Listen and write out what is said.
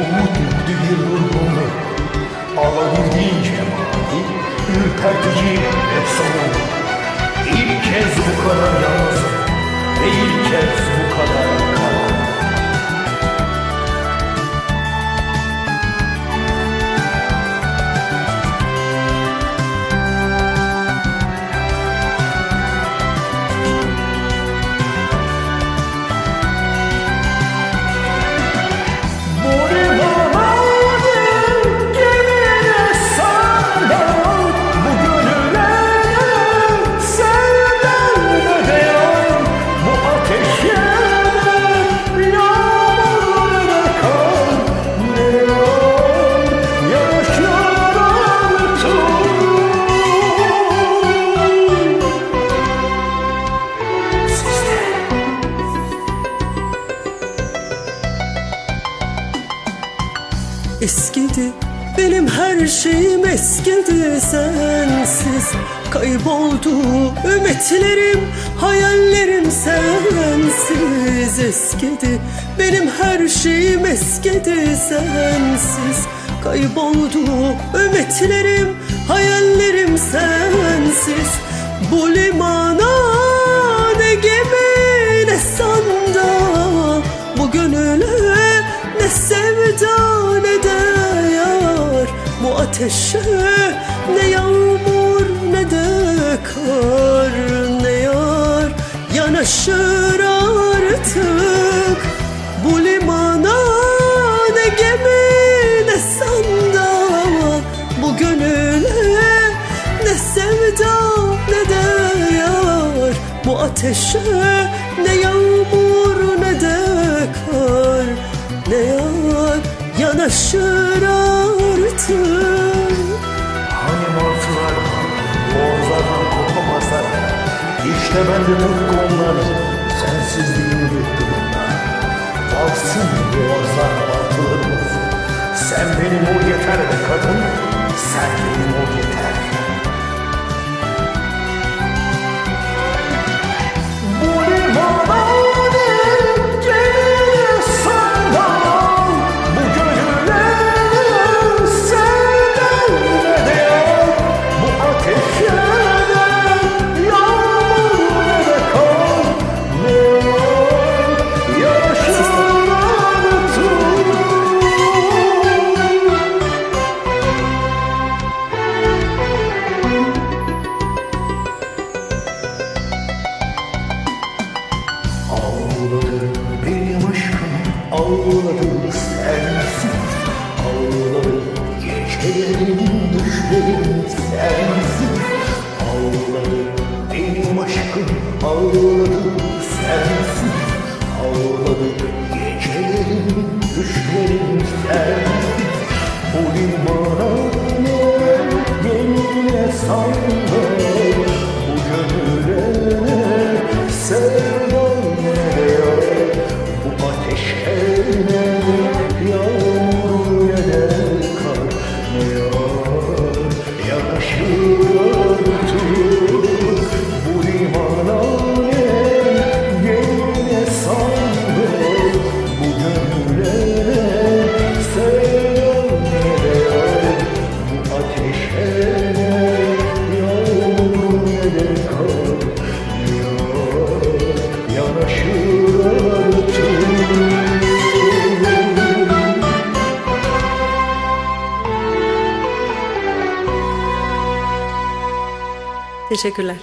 umut yüklü bir yorgunlu, alabildiğince mani, ürpertici ve sonun. İlk kez bu kadar yalnız ve ilk kez bu kadar Eskidi benim her şeyim eskidi sensiz. Kayboldu ümitlerim hayallerim sensiz. Eskidi benim her şeyim eskidi sensiz. Kayboldu ümitlerim hayallerim sensiz. Bu limana ne gemi ne sandal Bu gönüle ne sevda ateşe ne yağmur ne de kar Ne yar yanaşır artık. Bu limana ne gemi ne sandal Bu gönüle ne sevda ne de yar. Bu ateşe ne yağmur ne de kar Ne yar yanaşır artık İşte ben de tıpkı onlar. Sensizliğini yuttuğumda Dalsın boğazlar martılarımız Sen benim ol yeter be kadın Ağladı benim aşkım ağladı sensiz Ağladı gecelerin düşlerin sensiz Ağladı benim aşkım ağladı sensiz Ağladı gecelerin düşlerin sensiz Bu limana ne sandım Bu ateşe Teşekkürler